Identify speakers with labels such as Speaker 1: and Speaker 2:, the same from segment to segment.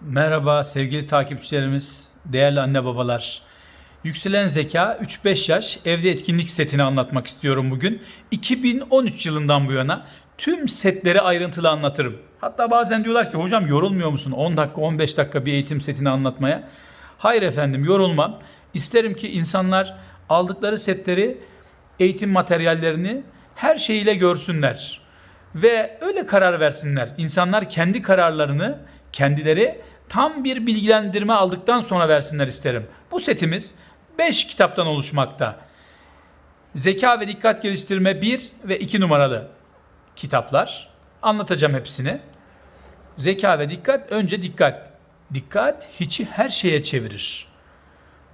Speaker 1: Merhaba sevgili takipçilerimiz, değerli anne babalar. Yükselen Zeka 3-5 yaş evde etkinlik setini anlatmak istiyorum bugün. 2013 yılından bu yana tüm setleri ayrıntılı anlatırım. Hatta bazen diyorlar ki hocam yorulmuyor musun 10 dakika 15 dakika bir eğitim setini anlatmaya? Hayır efendim yorulmam. İsterim ki insanlar aldıkları setleri, eğitim materyallerini her şeyiyle görsünler ve öyle karar versinler. İnsanlar kendi kararlarını kendileri tam bir bilgilendirme aldıktan sonra versinler isterim. Bu setimiz 5 kitaptan oluşmakta. Zeka ve dikkat geliştirme 1 ve 2 numaralı kitaplar. Anlatacağım hepsini. Zeka ve dikkat önce dikkat. Dikkat hiçi her şeye çevirir.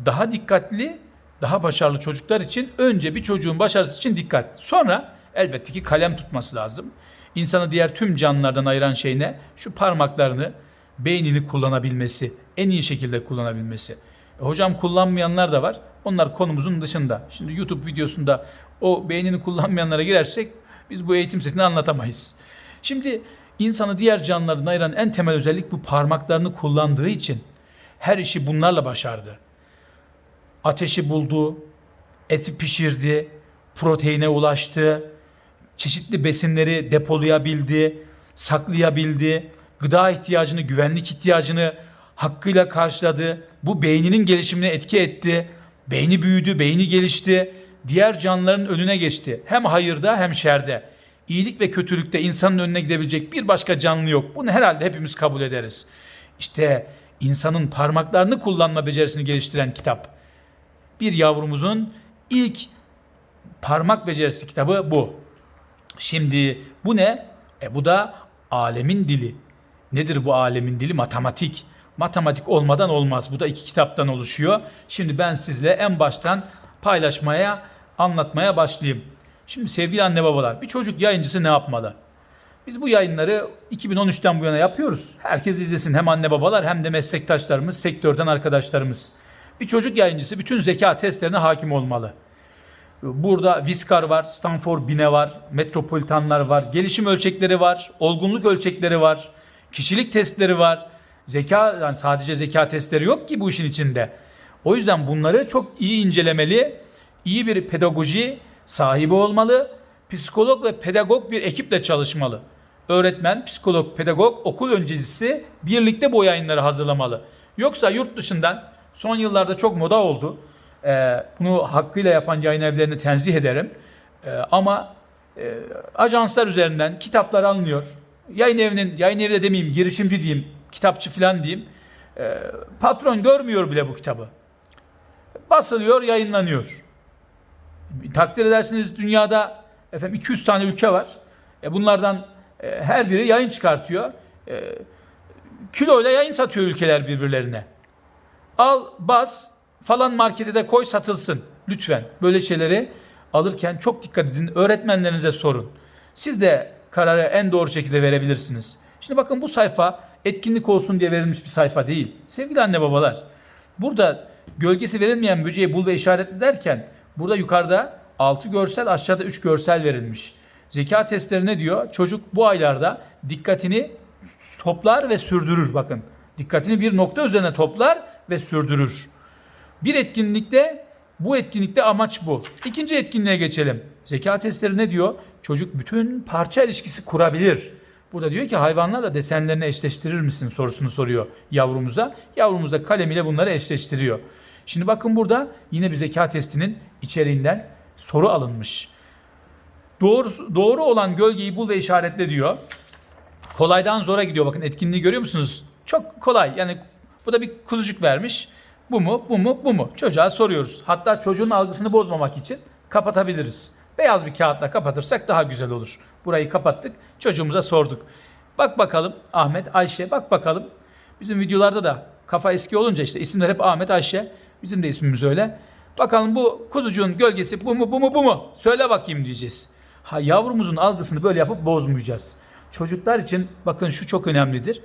Speaker 1: Daha dikkatli, daha başarılı çocuklar için önce bir çocuğun başarısı için dikkat. Sonra elbette ki kalem tutması lazım. İnsanı diğer tüm canlılardan ayıran şey ne? Şu parmaklarını, beynini kullanabilmesi, en iyi şekilde kullanabilmesi. E, hocam kullanmayanlar da var. Onlar konumuzun dışında. Şimdi YouTube videosunda o beynini kullanmayanlara girersek biz bu eğitim setini anlatamayız. Şimdi insanı diğer canlılardan ayıran en temel özellik bu parmaklarını kullandığı için her işi bunlarla başardı. Ateşi buldu, eti pişirdi, proteine ulaştı, çeşitli besinleri depolayabildi, saklayabildi, gıda ihtiyacını, güvenlik ihtiyacını hakkıyla karşıladı. Bu beyninin gelişimine etki etti. Beyni büyüdü, beyni gelişti. Diğer canlıların önüne geçti. Hem hayırda hem şerde. İyilik ve kötülükte insanın önüne gidebilecek bir başka canlı yok. Bunu herhalde hepimiz kabul ederiz. İşte insanın parmaklarını kullanma becerisini geliştiren kitap. Bir yavrumuzun ilk parmak becerisi kitabı bu. Şimdi bu ne? E bu da alemin dili. Nedir bu alemin dili? Matematik. Matematik olmadan olmaz. Bu da iki kitaptan oluşuyor. Şimdi ben sizle en baştan paylaşmaya, anlatmaya başlayayım. Şimdi sevgili anne babalar, bir çocuk yayıncısı ne yapmalı? Biz bu yayınları 2013'ten bu yana yapıyoruz. Herkes izlesin hem anne babalar hem de meslektaşlarımız, sektörden arkadaşlarımız. Bir çocuk yayıncısı bütün zeka testlerine hakim olmalı. Burada Viskar var, Stanford Bine var, Metropolitanlar var, gelişim ölçekleri var, olgunluk ölçekleri var, kişilik testleri var. Zeka, yani sadece zeka testleri yok ki bu işin içinde. O yüzden bunları çok iyi incelemeli, iyi bir pedagoji sahibi olmalı, psikolog ve pedagog bir ekiple çalışmalı. Öğretmen, psikolog, pedagog, okul öncesi birlikte bu yayınları hazırlamalı. Yoksa yurt dışından son yıllarda çok moda oldu. Ee, bunu hakkıyla yapan yayın evlerini tenzih ederim. Ee, ama e, ajanslar üzerinden kitaplar alınıyor. Yayın evinin, yayın evi de demeyeyim, girişimci diyeyim, kitapçı falan diyeyim. Ee, patron görmüyor bile bu kitabı. Basılıyor, yayınlanıyor. Takdir edersiniz dünyada efendim 200 tane ülke var. E bunlardan e, her biri yayın çıkartıyor. E, kiloyla yayın satıyor ülkeler birbirlerine. Al, bas, falan markete de koy satılsın. Lütfen böyle şeyleri alırken çok dikkat edin. Öğretmenlerinize sorun. Siz de kararı en doğru şekilde verebilirsiniz. Şimdi bakın bu sayfa etkinlik olsun diye verilmiş bir sayfa değil. Sevgili anne babalar, burada gölgesi verilmeyen böceği bul ve işaretle derken burada yukarıda 6 görsel aşağıda 3 görsel verilmiş. Zeka testleri ne diyor? Çocuk bu aylarda dikkatini toplar ve sürdürür. Bakın dikkatini bir nokta üzerine toplar ve sürdürür. Bir etkinlikte bu etkinlikte amaç bu. İkinci etkinliğe geçelim. Zeka testleri ne diyor? Çocuk bütün parça ilişkisi kurabilir. Burada diyor ki hayvanlarla desenlerini eşleştirir misin sorusunu soruyor yavrumuza. Yavrumuz da kalemiyle bunları eşleştiriyor. Şimdi bakın burada yine bir zeka testinin içeriğinden soru alınmış. Doğru, doğru olan gölgeyi bul ve işaretle diyor. Kolaydan zora gidiyor. Bakın etkinliği görüyor musunuz? Çok kolay. Yani bu da bir kuzucuk vermiş. Bu mu, bu mu, bu mu? Çocuğa soruyoruz. Hatta çocuğun algısını bozmamak için kapatabiliriz. Beyaz bir kağıtla kapatırsak daha güzel olur. Burayı kapattık. Çocuğumuza sorduk. Bak bakalım Ahmet, Ayşe bak bakalım. Bizim videolarda da kafa eski olunca işte isimler hep Ahmet, Ayşe. Bizim de ismimiz öyle. Bakalım bu kuzucuğun gölgesi bu mu, bu mu, bu mu? Söyle bakayım diyeceğiz. Ha yavrumuzun algısını böyle yapıp bozmayacağız. Çocuklar için bakın şu çok önemlidir.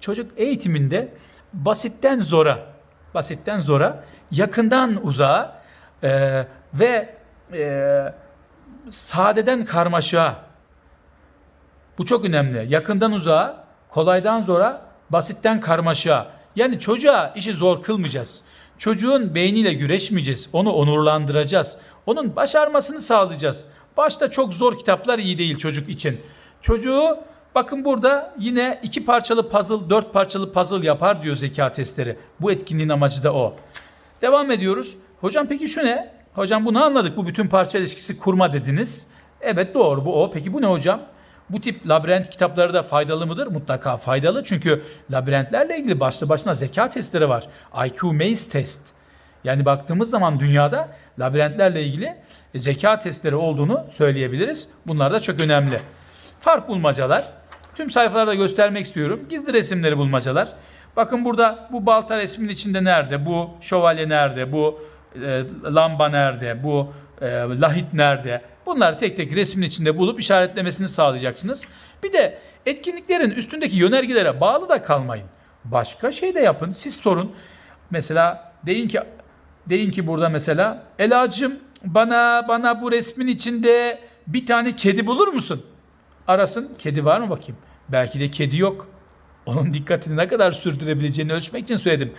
Speaker 1: Çocuk eğitiminde basitten zora basitten zora, yakından uzağa e, ve e, sadeden karmaşa. Bu çok önemli. Yakından uzağa, kolaydan zora, Basitten karmaşa. Yani çocuğa işi zor kılmayacağız. Çocuğun beyniyle güreşmeyeceğiz. Onu onurlandıracağız. Onun başarmasını sağlayacağız. Başta çok zor kitaplar iyi değil çocuk için. Çocuğu bakın burada yine iki parçalı puzzle, dört parçalı puzzle yapar diyor zeka testleri. Bu etkinliğin amacı da o. Devam ediyoruz. Hocam peki şu ne? Hocam bunu anladık. Bu bütün parça ilişkisi kurma dediniz. Evet doğru bu o. Peki bu ne hocam? Bu tip labirent kitapları da faydalı mıdır? Mutlaka faydalı. Çünkü labirentlerle ilgili başlı başına zeka testleri var. IQ Maze test. Yani baktığımız zaman dünyada labirentlerle ilgili zeka testleri olduğunu söyleyebiliriz. Bunlar da çok önemli. Fark bulmacalar. Tüm sayfalarda göstermek istiyorum. Gizli resimleri bulmacalar. Bakın burada bu balta resmin içinde nerede? Bu şövalye nerede? Bu e, lamba nerede? Bu e, lahit nerede? Bunları tek tek resmin içinde bulup işaretlemesini sağlayacaksınız. Bir de etkinliklerin üstündeki yönergelere bağlı da kalmayın. Başka şey de yapın. Siz sorun. Mesela deyin ki deyin ki burada mesela Elacığım bana bana bu resmin içinde bir tane kedi bulur musun? Arasın. Kedi var mı bakayım? Belki de kedi yok. Onun dikkatini ne kadar sürdürebileceğini ölçmek için söyledim.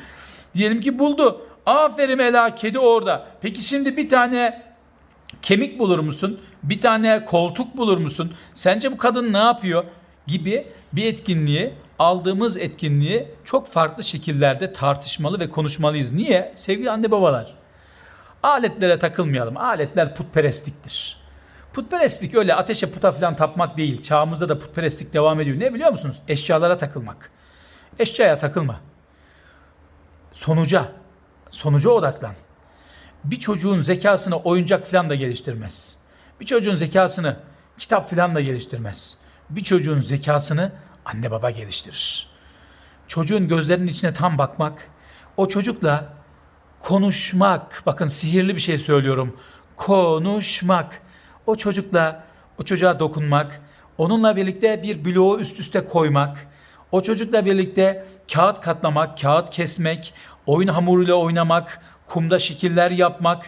Speaker 1: Diyelim ki buldu. Aferin Ela kedi orada. Peki şimdi bir tane kemik bulur musun? Bir tane koltuk bulur musun? Sence bu kadın ne yapıyor? Gibi bir etkinliği aldığımız etkinliği çok farklı şekillerde tartışmalı ve konuşmalıyız. Niye? Sevgili anne babalar. Aletlere takılmayalım. Aletler putperestliktir. Putperestlik öyle ateşe puta falan tapmak değil. Çağımızda da putperestlik devam ediyor. Ne biliyor musunuz? Eşyalara takılmak. Eşyaya takılma. Sonuca, sonuca odaklan. Bir çocuğun zekasını oyuncak falan da geliştirmez. Bir çocuğun zekasını kitap falan da geliştirmez. Bir çocuğun zekasını anne baba geliştirir. Çocuğun gözlerinin içine tam bakmak, o çocukla konuşmak, bakın sihirli bir şey söylüyorum. Konuşmak. O çocukla, o çocuğa dokunmak, onunla birlikte bir bloğu üst üste koymak, o çocukla birlikte kağıt katlamak, kağıt kesmek, oyun hamuruyla oynamak, kumda şekiller yapmak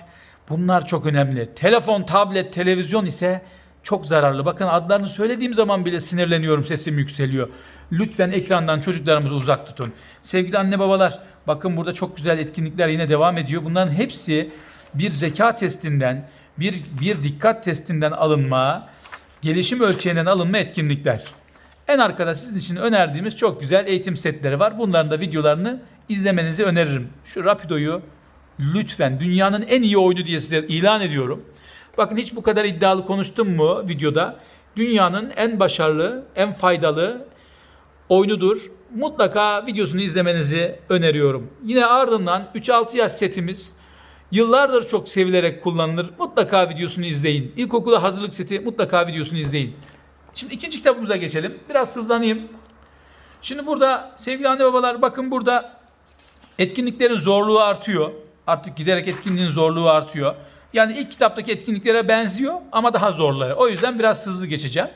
Speaker 1: bunlar çok önemli. Telefon, tablet, televizyon ise çok zararlı. Bakın adlarını söylediğim zaman bile sinirleniyorum, sesim yükseliyor. Lütfen ekrandan çocuklarımızı uzak tutun. Sevgili anne babalar, bakın burada çok güzel etkinlikler yine devam ediyor. Bunların hepsi bir zeka testinden, bir, bir dikkat testinden alınma, gelişim ölçeğinden alınma etkinlikler. En arkada sizin için önerdiğimiz çok güzel eğitim setleri var. Bunların da videolarını izlemenizi öneririm. Şu Rapido'yu lütfen dünyanın en iyi oyunu diye size ilan ediyorum. Bakın hiç bu kadar iddialı konuştum mu videoda? Dünyanın en başarılı, en faydalı oyunudur. Mutlaka videosunu izlemenizi öneriyorum. Yine ardından 3-6 yaş setimiz yıllardır çok sevilerek kullanılır. Mutlaka videosunu izleyin. İlkokula hazırlık seti mutlaka videosunu izleyin. Şimdi ikinci kitabımıza geçelim. Biraz hızlanayım. Şimdi burada sevgili anne babalar bakın burada etkinliklerin zorluğu artıyor. Artık giderek etkinliğin zorluğu artıyor. Yani ilk kitaptaki etkinliklere benziyor ama daha zorları. O yüzden biraz hızlı geçeceğim.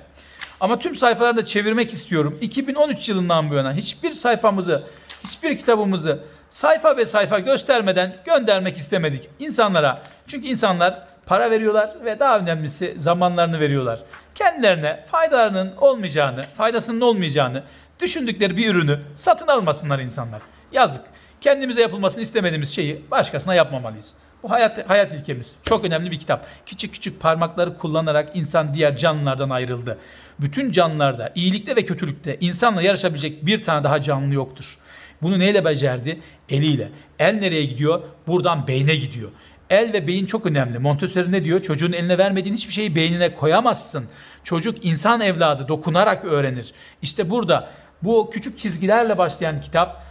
Speaker 1: Ama tüm sayfaları da çevirmek istiyorum. 2013 yılından bu yana hiçbir sayfamızı, hiçbir kitabımızı sayfa ve sayfa göstermeden göndermek istemedik insanlara. Çünkü insanlar para veriyorlar ve daha önemlisi zamanlarını veriyorlar. Kendilerine faydalarının olmayacağını, faydasının olmayacağını düşündükleri bir ürünü satın almasınlar insanlar. Yazık. Kendimize yapılmasını istemediğimiz şeyi başkasına yapmamalıyız. Bu hayat hayat ilkemiz. Çok önemli bir kitap. Küçük küçük parmakları kullanarak insan diğer canlılardan ayrıldı. Bütün canlılarda, iyilikte ve kötülükte insanla yarışabilecek bir tane daha canlı yoktur. Bunu neyle becerdi? Eliyle. El nereye gidiyor? Buradan beyne gidiyor. El ve beyin çok önemli. Montessori ne diyor? Çocuğun eline vermediğin hiçbir şeyi beynine koyamazsın. Çocuk insan evladı dokunarak öğrenir. İşte burada bu küçük çizgilerle başlayan kitap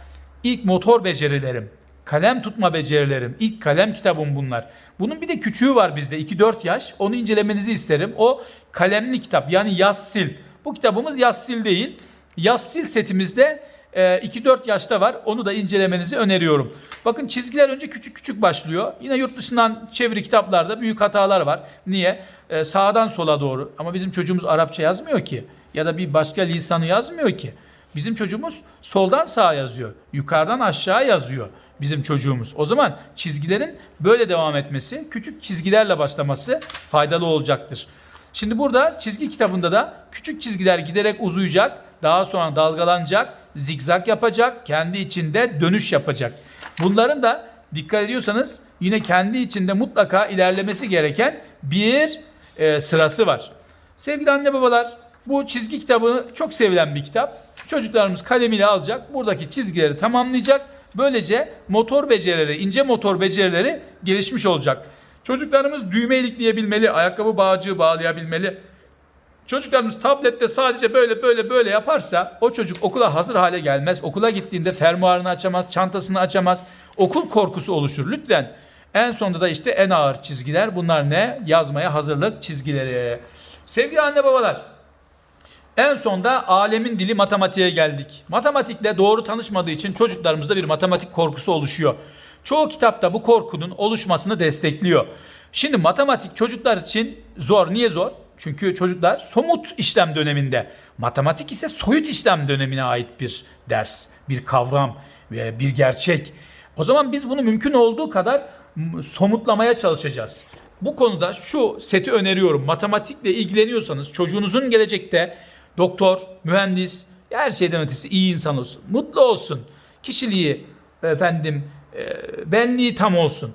Speaker 1: ilk motor becerilerim, kalem tutma becerilerim, ilk kalem kitabım bunlar. Bunun bir de küçüğü var bizde 2-4 yaş. Onu incelemenizi isterim. O kalemli kitap yani yaz sil. Bu kitabımız yaz sil değil. Yaz sil setimizde e, 2-4 yaşta var. Onu da incelemenizi öneriyorum. Bakın çizgiler önce küçük küçük başlıyor. Yine yurt dışından çeviri kitaplarda büyük hatalar var. Niye? E, sağdan sola doğru. Ama bizim çocuğumuz Arapça yazmıyor ki. Ya da bir başka lisanı yazmıyor ki. Bizim çocuğumuz soldan sağa yazıyor. Yukarıdan aşağı yazıyor bizim çocuğumuz. O zaman çizgilerin böyle devam etmesi, küçük çizgilerle başlaması faydalı olacaktır. Şimdi burada çizgi kitabında da küçük çizgiler giderek uzayacak, daha sonra dalgalanacak, zigzag yapacak, kendi içinde dönüş yapacak. Bunların da dikkat ediyorsanız yine kendi içinde mutlaka ilerlemesi gereken bir e, sırası var. Sevgili anne babalar, bu çizgi kitabı çok sevilen bir kitap. Çocuklarımız kalemiyle alacak, buradaki çizgileri tamamlayacak. Böylece motor becerileri, ince motor becerileri gelişmiş olacak. Çocuklarımız düğme ilikleyebilmeli, ayakkabı bağcığı bağlayabilmeli. Çocuklarımız tablette sadece böyle böyle böyle yaparsa o çocuk okula hazır hale gelmez. Okula gittiğinde fermuarını açamaz, çantasını açamaz. Okul korkusu oluşur. Lütfen en sonunda da işte en ağır çizgiler bunlar ne? Yazmaya hazırlık çizgileri. Sevgili anne babalar en sonda alemin dili matematiğe geldik. Matematikle doğru tanışmadığı için çocuklarımızda bir matematik korkusu oluşuyor. Çoğu kitapta bu korkunun oluşmasını destekliyor. Şimdi matematik çocuklar için zor. Niye zor? Çünkü çocuklar somut işlem döneminde. Matematik ise soyut işlem dönemine ait bir ders, bir kavram ve bir gerçek. O zaman biz bunu mümkün olduğu kadar somutlamaya çalışacağız. Bu konuda şu seti öneriyorum. Matematikle ilgileniyorsanız çocuğunuzun gelecekte doktor, mühendis, her şeyden ötesi iyi insan olsun. Mutlu olsun. Kişiliği efendim e, benliği tam olsun.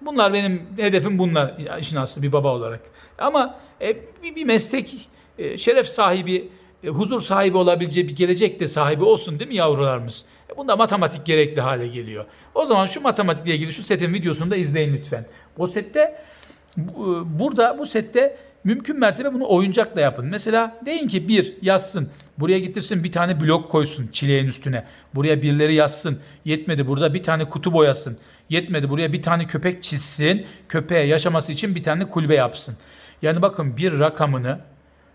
Speaker 1: Bunlar benim hedefim bunlar işin aslı bir baba olarak. Ama e, bir, meslek e, şeref sahibi, huzur sahibi olabileceği bir gelecek de sahibi olsun değil mi yavrularımız? Bunda matematik gerekli hale geliyor. O zaman şu matematikle ilgili şu setin videosunu da izleyin lütfen. Bu sette bu- burada bu sette mümkün mertebe bunu oyuncakla yapın. Mesela deyin ki bir yazsın. Buraya getirsin bir tane blok koysun çileğin üstüne. Buraya birleri yazsın. Yetmedi burada bir tane kutu boyasın. Yetmedi buraya bir tane köpek çizsin. Köpeğe yaşaması için bir tane kulübe yapsın. Yani bakın bir rakamını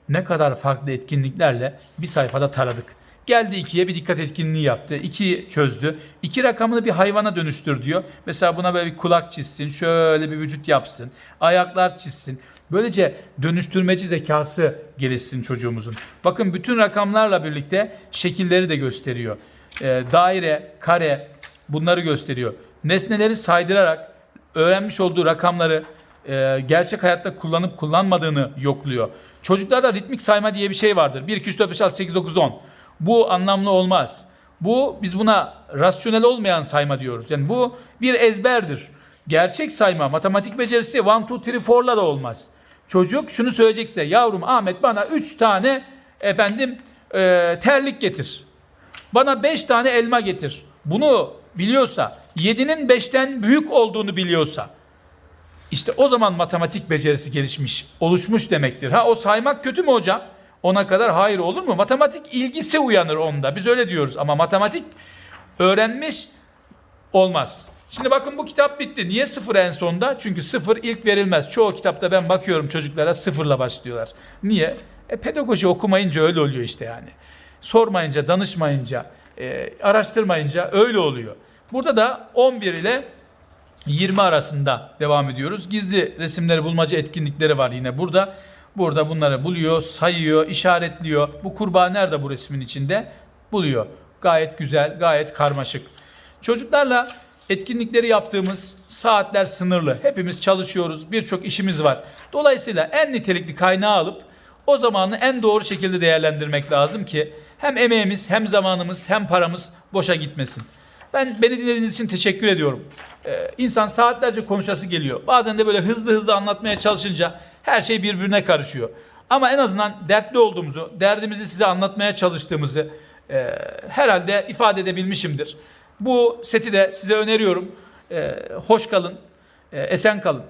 Speaker 1: ne kadar farklı etkinliklerle bir sayfada taradık. Geldi ikiye bir dikkat etkinliği yaptı. İki çözdü. İki rakamını bir hayvana dönüştür diyor. Mesela buna böyle bir kulak çizsin. Şöyle bir vücut yapsın. Ayaklar çizsin. Böylece dönüştürmeci zekası gelişsin çocuğumuzun. Bakın bütün rakamlarla birlikte şekilleri de gösteriyor. Ee, daire, kare bunları gösteriyor. Nesneleri saydırarak öğrenmiş olduğu rakamları e, gerçek hayatta kullanıp kullanmadığını yokluyor. Çocuklarda ritmik sayma diye bir şey vardır. 1, 2, 3, 4, 5, 6, 8, 9, 10. Bu anlamlı olmaz. Bu biz buna rasyonel olmayan sayma diyoruz. Yani bu bir ezberdir. Gerçek sayma, matematik becerisi 1, 2, 3, 4'la da olmaz. Çocuk şunu söyleyecekse yavrum Ahmet bana 3 tane efendim e, terlik getir. Bana 5 tane elma getir. Bunu biliyorsa, 7'nin 5'ten büyük olduğunu biliyorsa, işte o zaman matematik becerisi gelişmiş, oluşmuş demektir. Ha o saymak kötü mü hocam? Ona kadar hayır olur mu? Matematik ilgisi uyanır onda. Biz öyle diyoruz ama matematik öğrenmiş olmaz. Şimdi bakın bu kitap bitti. Niye sıfır en sonda? Çünkü sıfır ilk verilmez. Çoğu kitapta ben bakıyorum çocuklara sıfırla başlıyorlar. Niye? E, pedagoji okumayınca öyle oluyor işte yani. Sormayınca, danışmayınca, e, araştırmayınca öyle oluyor. Burada da 11 ile 20 arasında devam ediyoruz. Gizli resimleri bulmaca etkinlikleri var yine burada. Burada bunları buluyor, sayıyor, işaretliyor. Bu kurbağa nerede bu resmin içinde? Buluyor. Gayet güzel, gayet karmaşık. Çocuklarla etkinlikleri yaptığımız saatler sınırlı. Hepimiz çalışıyoruz, birçok işimiz var. Dolayısıyla en nitelikli kaynağı alıp o zamanı en doğru şekilde değerlendirmek lazım ki hem emeğimiz, hem zamanımız, hem paramız boşa gitmesin. Ben beni dinlediğiniz için teşekkür ediyorum. Ee, insan saatlerce konuşası geliyor. Bazen de böyle hızlı hızlı anlatmaya çalışınca her şey birbirine karışıyor. Ama en azından dertli olduğumuzu, derdimizi size anlatmaya çalıştığımızı e, herhalde ifade edebilmişimdir. Bu seti de size öneriyorum. E, hoş kalın, e, esen kalın.